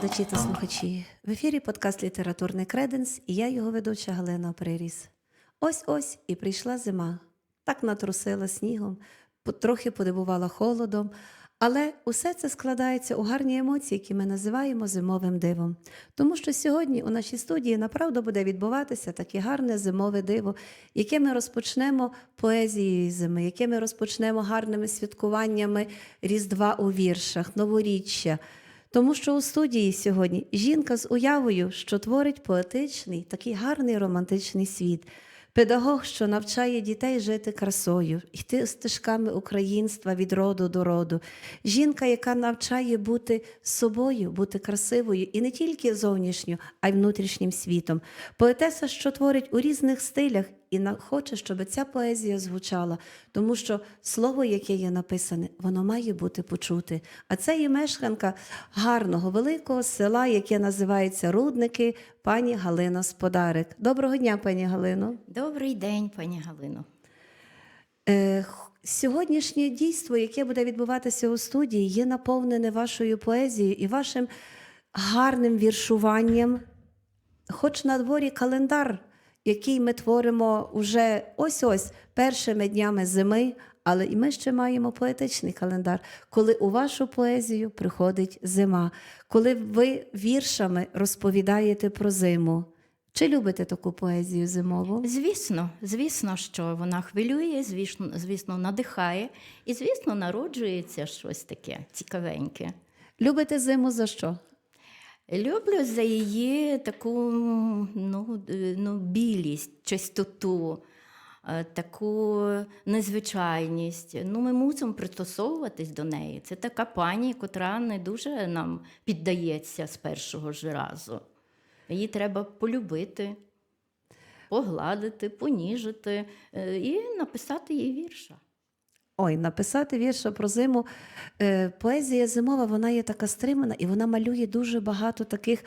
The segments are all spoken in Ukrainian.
глядачі та слухачі. В ефірі подкаст Літературний креденс і я його ведуча Галина Приріс. Ось ось і прийшла зима. Так натрусила снігом, трохи подивувала холодом, але усе це складається у гарні емоції, які ми називаємо зимовим дивом. Тому що сьогодні у нашій студії направду буде відбуватися таке гарне зимове диво, яке ми розпочнемо поезією зими, яке ми розпочнемо гарними святкуваннями Різдва у віршах, новоріччя. Тому що у студії сьогодні жінка з уявою, що творить поетичний, такий гарний романтичний світ. Педагог, що навчає дітей жити красою, йти стежками українства від роду до роду. Жінка, яка навчає бути собою, бути красивою і не тільки зовнішньо, а й внутрішнім світом. Поетеса, що творить у різних стилях, і хоче, щоб ця поезія звучала, тому що слово, яке є написане, воно має бути почуте. А це є мешканка гарного великого села, яке називається Рудники, пані Галина Сподарик. Доброго дня, пані Галино. Добрий день, пані Галино. Е, Сьогоднішнє дійство, яке буде відбуватися у студії, є наповнене вашою поезією і вашим гарним віршуванням. Хоч на дворі календар, який ми творимо уже ось-ось першими днями зими, але і ми ще маємо поетичний календар, коли у вашу поезію приходить зима, коли ви віршами розповідаєте про зиму. Чи любите таку поезію зимову? Звісно, звісно, що вона хвилює, звісно, звісно, надихає, і, звісно, народжується щось таке цікавеньке. Любите зиму за що? Люблю за її таку ну, е, ну, білість, чистоту, е, таку незвичайність. Ну, ми мусимо пристосовуватись до неї. Це така пані, котра не дуже нам піддається з першого ж разу. Її треба полюбити, погладити, поніжити е, і написати їй вірша. Ой, написати вірша про зиму. Е, Поезія зимова, вона є така стримана, і вона малює дуже багато таких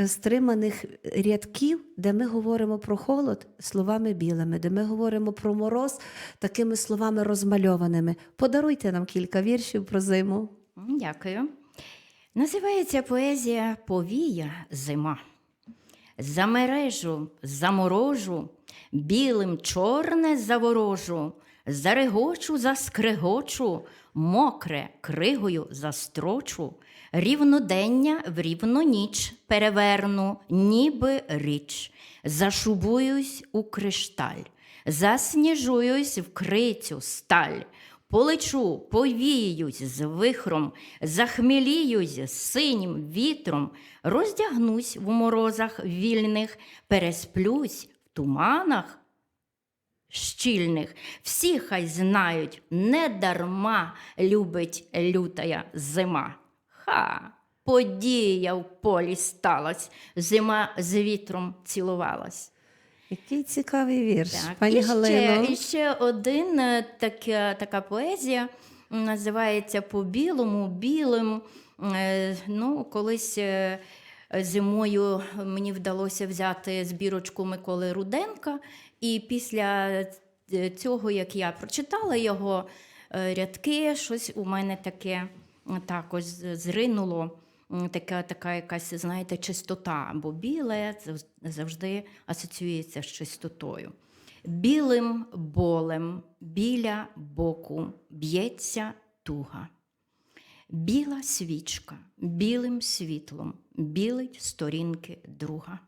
е, стриманих рядків, де ми говоримо про холод словами білими, де ми говоримо про мороз такими словами розмальованими. Подаруйте нам кілька віршів про зиму. Дякую. Називається поезія Повія зима. Замережу, заморожу, білим чорне заворожу, зарегочу, заскрегочу, мокре кригою застрочу, рівнодення в рівну ніч переверну, ніби річ, зашубуюсь у кришталь, засніжуюсь в крицю сталь. Полечу, повіюсь з вихром, захмеліюсь синім вітром, роздягнусь в морозах вільних, пересплюсь в туманах щільних. Всі хай знають, не дарма любить лютая зима. Ха! Подія в полі сталась, зима з вітром цілувалась. Який цікавий вірш, Так, пані і, ще, і ще один е, така, така поезія називається По-білому, білим. Е, Ну, колись е, зимою мені вдалося взяти збірочку Миколи Руденка, і після е, цього, як я прочитала його е, рядки, щось у мене таке м, також зринуло. Така, така якась, знаєте, чистота, бо біле зав- завжди асоціюється з чистотою. Білим болем біля боку б'ється туга. Біла свічка білим світлом білить сторінки друга.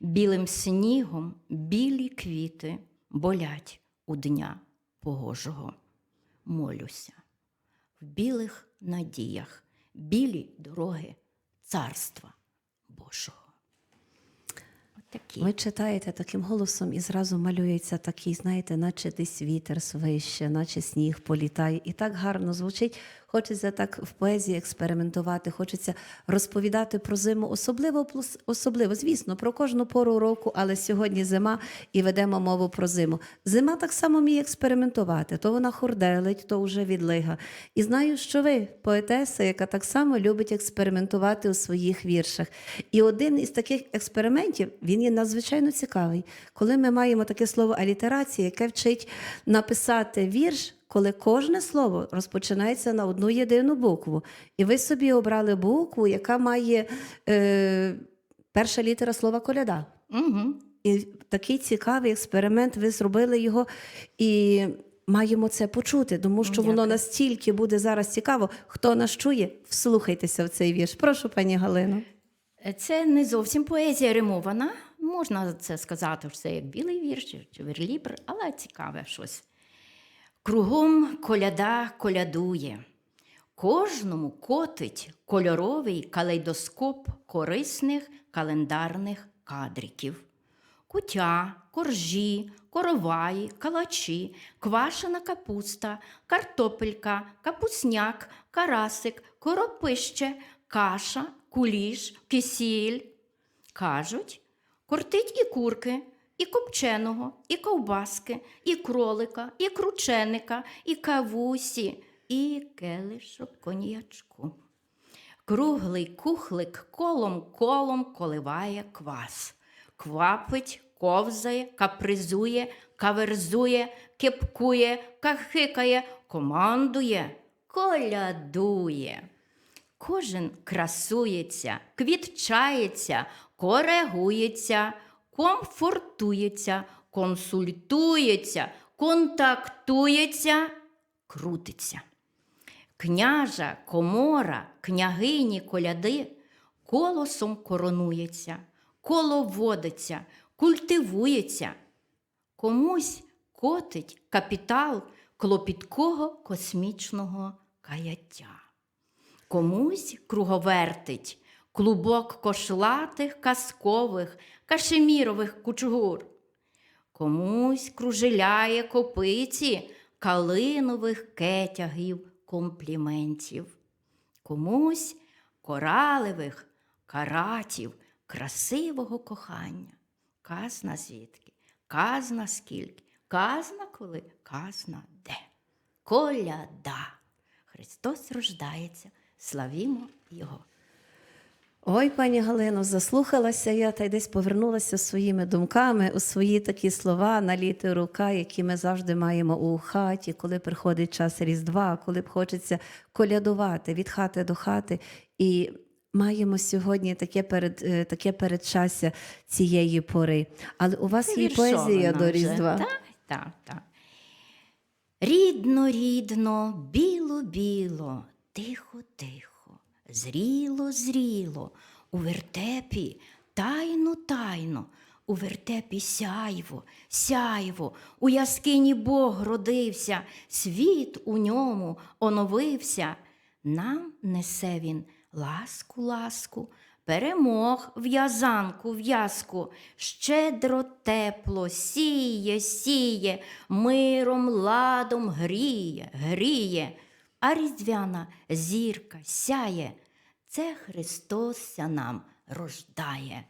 Білим снігом білі квіти болять у дня погожого. Молюся в білих надіях, білі дороги царства Божого. Отакі. Ви читаєте таким голосом і зразу малюється такий, знаєте, наче десь вітер свище, наче сніг політає. І так гарно звучить. Хочеться так в поезії експериментувати, хочеться розповідати про зиму, особливо особливо, звісно, про кожну пору року, але сьогодні зима і ведемо мову про зиму. Зима так само вміє експериментувати. То вона хурделить, то вже відлига. І знаю, що ви поетеса, яка так само любить експериментувати у своїх віршах. І один із таких експериментів він є надзвичайно цікавий. Коли ми маємо таке слово алітерація, яке вчить написати вірш, коли кожне слово розпочинається на одну єдину букву. І ви собі обрали букву, яка має е, перша літера слова коляда. Угу. І такий цікавий експеримент, ви зробили його і маємо це почути, тому що воно настільки буде зараз цікаво. Хто нас чує, вслухайтеся в цей вірш. Прошу, пані Галино. Це не зовсім поезія римована. Можна це сказати, що це як білий вірш чи верлібр, але цікаве щось. Кругом коляда колядує, кожному котить кольоровий калейдоскоп корисних календарних кадриків. Кутя, коржі, короваї, калачі, квашена капуста, картопелька, капусняк, карасик, коропище, каша, куліш, кисіль. Кажуть, кортить і курки, і копченого, і ковбаски, і кролика, і крученика, і кавусі, і келишок коньячку. Круглий кухлик колом колом коливає квас. Квапить, ковзає, капризує, каверзує, кепкує, кахикає, командує, колядує. Кожен красується, квітчається, коригується, комфортується, консультується, контактується, крутиться. Княжа, комора, княгині коляди колосом коронується, коловодиться, культивується. Комусь котить капітал клопіткого космічного каяття. Комусь круговертить клубок кошлатих казкових кашемірових кучугур. Комусь кружеляє копиці калинових кетягів компліментів. Комусь коралевих каратів красивого кохання. Казна звідки, казна скільки, казна коли, казна де. Коляда. Христос рождається, славімо Його. Ой, пані Галино, заслухалася я та й десь повернулася своїми думками у свої такі слова на літеру К, які ми завжди маємо у хаті, коли приходить час Різдва, коли б хочеться колядувати від хати до хати. І маємо сьогодні таке перед е, таке передчастя цієї пори. Але у вас є поезія до. Різдва. Так, так, так. Рідно, рідно, біло, біло, тихо, тихо, зріло, зріло, у вертепі тайно, тайно, у вертепі сяйво, сяйво, у яскині Бог родився, світ у ньому оновився. Нам несе він ласку, ласку, перемог в'язанку, в'язку, щедро тепло сіє, сіє, миром, ладом гріє, гріє, а різдвяна зірка сяє. Це Христосся нам рождає.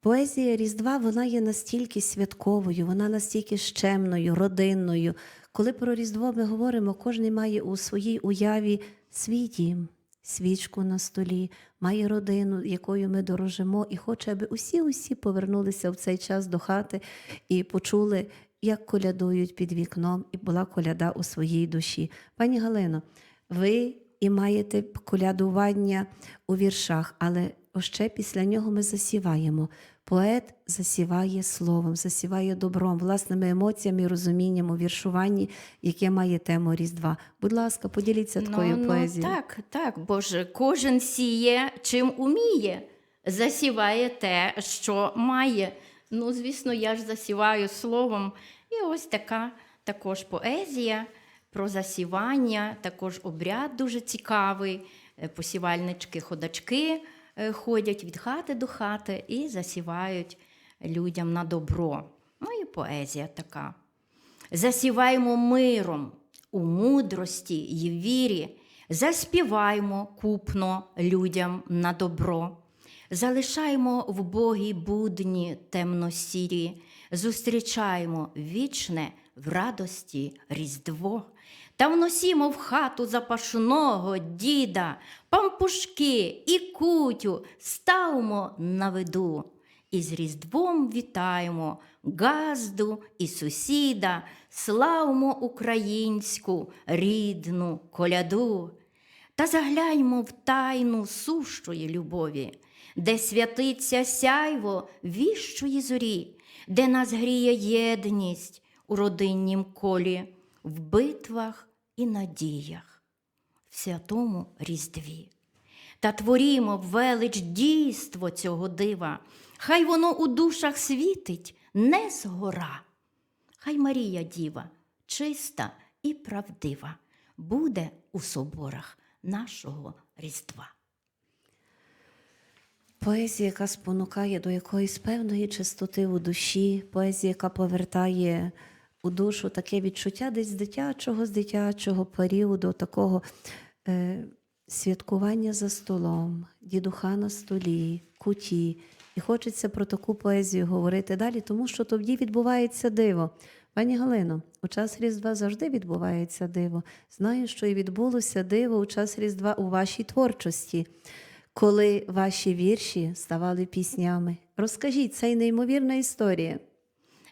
Поезія Різдва вона є настільки святковою, вона настільки щемною, родинною. Коли про Різдво ми говоримо, кожен має у своїй уяві свій дім, свічку на столі, має родину, якою ми дорожимо, і хоче, аби усі-усі повернулися в цей час до хати і почули, як колядують під вікном, і була коляда у своїй душі. Пані Галино, ви і маєте колядування у віршах, але ще після нього ми засіваємо. Поет засіває словом, засіває добром, власними емоціями і розумінням у віршуванні, яке має тему Різдва. Будь ласка, поділіться такою поезією. Ну, так, так, бо ж кожен сіє, чим уміє, засіває те, що має. Ну, звісно, я ж засіваю словом. І ось така також поезія про засівання, також обряд дуже цікавий. Е, Посівальнички, ходачки е, ходять від хати до хати і засівають людям на добро. Ну і поезія така. Засіваємо миром у мудрості й вірі, заспіваємо купно людям на добро, залишаємо в Богі будні темно-сірі, зустрічаємо вічне в радості Різдво. Та вносімо в хату запашного діда, пампушки і кутю ставмо на виду. І з Різдвом вітаємо газду і сусіда, славмо українську рідну коляду. Та загляньмо в тайну сущої любові, де святиться сяйво віщої зорі, де нас гріє єдність у родиннім колі, в битвах і надіях, в святому Різдві. Та творімо велич дійство цього дива, хай воно у душах світить не згора. Хай Марія Діва, чиста і правдива, буде у соборах нашого Різдва. Поезія, яка спонукає до якоїсь певної чистоти у душі, поезія, яка повертає у душу таке відчуття десь з дитячого, з дитячого періоду, такого е, святкування за столом, дідуха на столі, куті. І хочеться про таку поезію говорити далі, тому що тоді відбувається диво. Пані Галино, у час Різдва завжди відбувається диво. Знаю, що і відбулося диво у час Різдва у вашій творчості коли ваші вірші ставали піснями. Розкажіть, це неймовірна історія.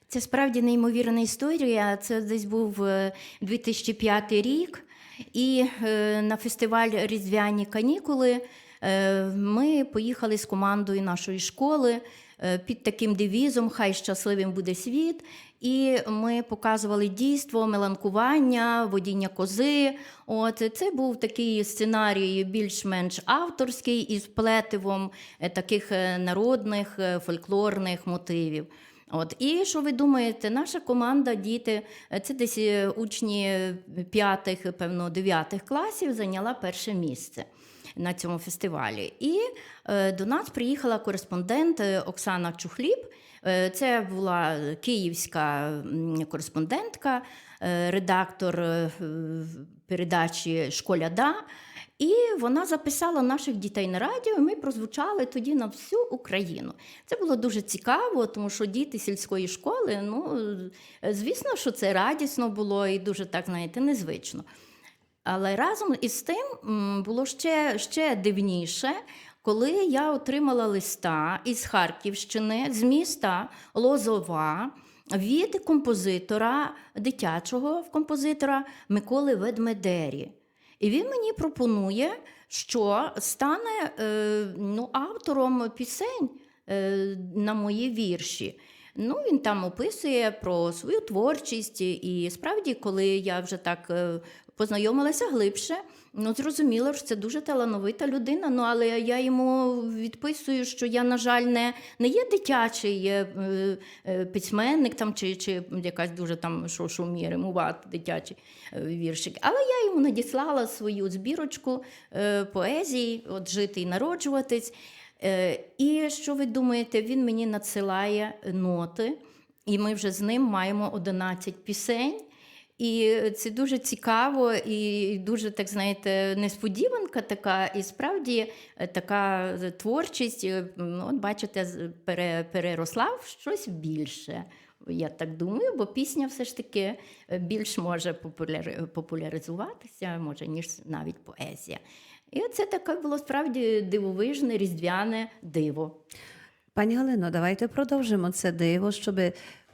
Це справді неймовірна історія. Це десь був е, 2005 рік, і е, на фестиваль Різдвяні канікули е, ми поїхали з командою нашої школи е, під таким девізом Хай щасливим буде світ. І ми показували дійство, меланкування, водіння кози. От це був такий сценарій більш-менш авторський із плетивом е, таких е, народних е, фольклорних мотивів. От і що ви думаєте, наша команда, діти, е, це десь е, учні п'ятих, певно, дев'ятих класів, зайняла перше місце на цьому фестивалі. І е, до нас приїхала кореспондент е, Оксана Чухліб. Е, Це була київська кореспондентка, е, редактор е, передачі Школяда. І вона записала наших дітей на радіо, і ми прозвучали тоді на всю Україну. Це було дуже цікаво, тому що діти сільської школи, ну, звісно, що це радісно було і дуже так, знаєте, незвично. Але разом із тим було ще, ще дивніше, коли я отримала листа із Харківщини, з міста Лозова від композитора дитячого композитора Миколи Ведмедері. І він мені пропонує, що стане е, ну, автором пісень е, на мої вірші. Ну, він там описує про свою творчість, і справді, коли я вже так е, познайомилася глибше, ну зрозуміло, що це дуже талановита людина. Ну але я йому відписую, що я, на жаль, не, не є дитячий е, е, письменник там, чи, чи якась дуже там, що вміє римувати дитячий е, віршик. Але я йому надіслала свою збірочку е, поезії, от жити і народжуватись. Е, І що ви думаєте, він мені надсилає ноти, і ми вже з ним маємо 11 пісень. І це дуже цікаво і дуже, так знаєте, несподіванка така, і справді е, така творчість, е, от бачите, переросла в щось більше. Я так думаю, бо пісня все ж таки більш може популяризуватися, може, ніж навіть поезія. І це таке було справді дивовижне, різдвяне диво. Пані Галино, давайте продовжимо це диво, щоб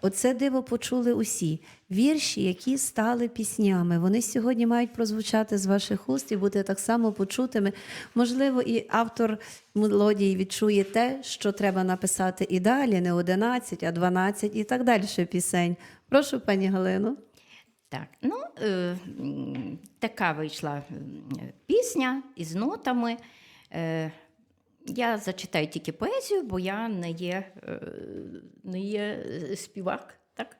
оце диво почули усі. Вірші, які стали піснями, вони сьогодні мають прозвучати з ваших уст і бути так само почутими. Можливо, і автор мелодії відчує те, що треба написати і далі, не 11, а 12 і так далі пісень. Прошу, пані Галино. Так, ну е, така вийшла пісня із нотами. Е, я зачитаю тільки поезію, бо я не є, е, не є е, співак. Так?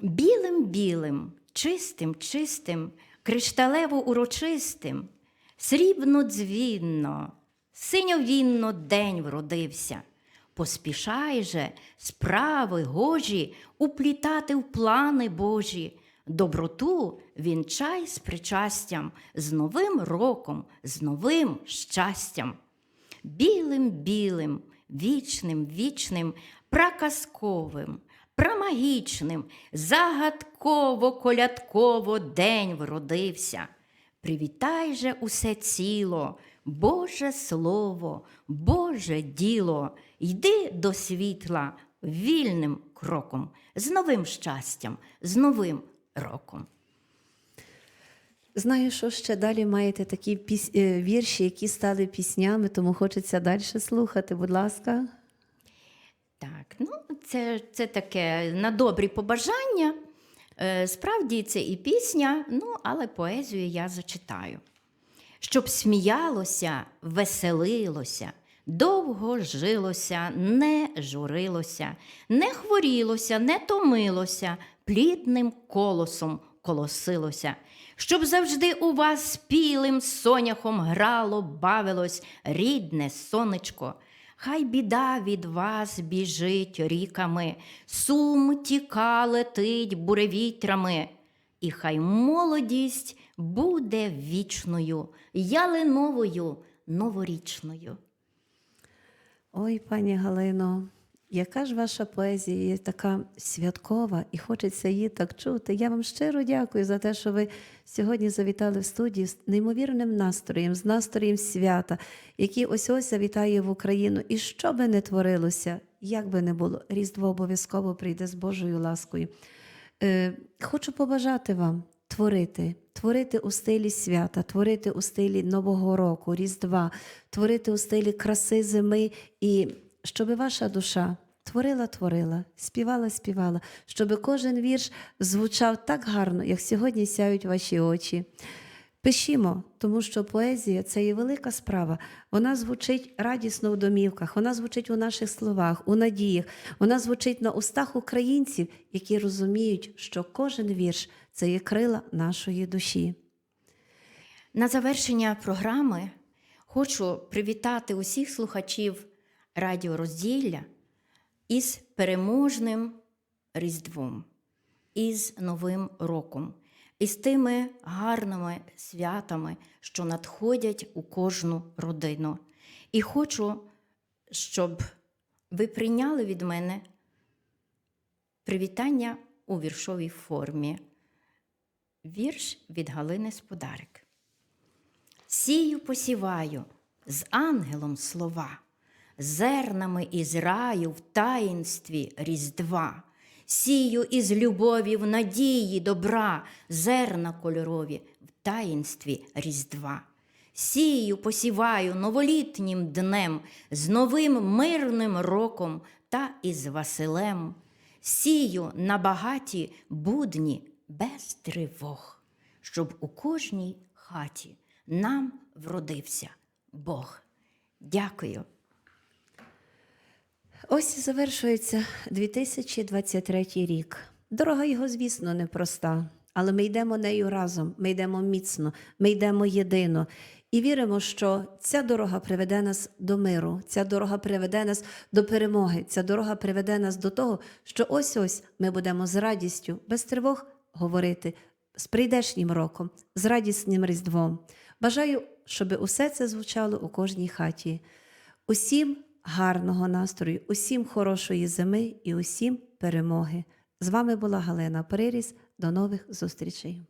Білим білим, чистим, чистим, кришталево урочистим, срібно дзвінно, синьовінно день вродився. Поспішай же справи гожі уплітати в плани Божі, доброту вінчай з причастям, з новим роком, з новим щастям. Білим білим, вічним, вічним, праказковим, прамагічним, загадково, колядково день вродився. Привітай же усе ціло, Боже Слово, Боже діло, йди до світла вільним кроком, з новим щастям, з новим роком. Знаю, що ще далі маєте такі піс... е, вірші, які стали піснями, тому хочеться далі слухати. Будь ласка. Так, ну це, це таке на добрі побажання. Е, Справді це і пісня, ну, але поезію я зачитаю. Щоб сміялося, веселилося, довго жилося, не журилося, не хворілося, не томилося, плідним колосом колосилося, щоб завжди у вас спілим соняхом грало, бавилось рідне сонечко. Хай біда від вас біжить ріками, сум тіка летить буревітрами, і хай молодість буде вічною, ялиновою новорічною. Ой, пані Галино, яка ж ваша поезія є така святкова і хочеться її так чути. Я вам щиро дякую за те, що ви сьогодні завітали в студію з неймовірним настроєм, з настроєм свята, який ось ось завітає в Україну. І що би не творилося, як би не було, Різдво обов'язково прийде з Божою ласкою. Е, хочу побажати вам творити, творити у стилі свята, творити у стилі Нового року, Різдва, творити у стилі краси зими, і щоб ваша душа творила, творила, співала, співала, щоб кожен вірш звучав так гарно, як сьогодні сяють ваші очі. Пишімо, тому що поезія це є велика справа. Вона звучить радісно в домівках, вона звучить у наших словах, у надіях, вона звучить на устах українців, які розуміють, що кожен вірш це є крила нашої душі. На завершення програми хочу привітати усіх слухачів Радіо Розділля із переможним Різдвом, із Новим роком, із тими гарними святами, що надходять у кожну родину. І хочу, щоб ви прийняли від мене привітання у віршовій формі. Вірш від Галини Сподарик. Сію посіваю з ангелом слова, зернами із раю в таїнстві Різдва, сію із любові в надії добра, зерна кольорові в таїнстві Різдва. Сію посіваю новолітнім днем, з новим мирним роком та із Василем. Сію на багаті будні без тривог, щоб у кожній хаті нам вродився Бог. Дякую. Ось завершується 2023 рік. Дорога його, звісно, непроста, але ми йдемо нею разом, ми йдемо міцно, ми йдемо єдино. І віримо, що ця дорога приведе нас до миру, ця дорога приведе нас до перемоги, ця дорога приведе нас до того, що ось ось ми будемо з радістю, без тривог говорити з прийдешнім роком, з радісним Різдвом. Бажаю, щоб усе це звучало у кожній хаті. Усім гарного настрою, усім хорошої зими і усім перемоги. З вами була Галина Приріс. До нових зустрічей.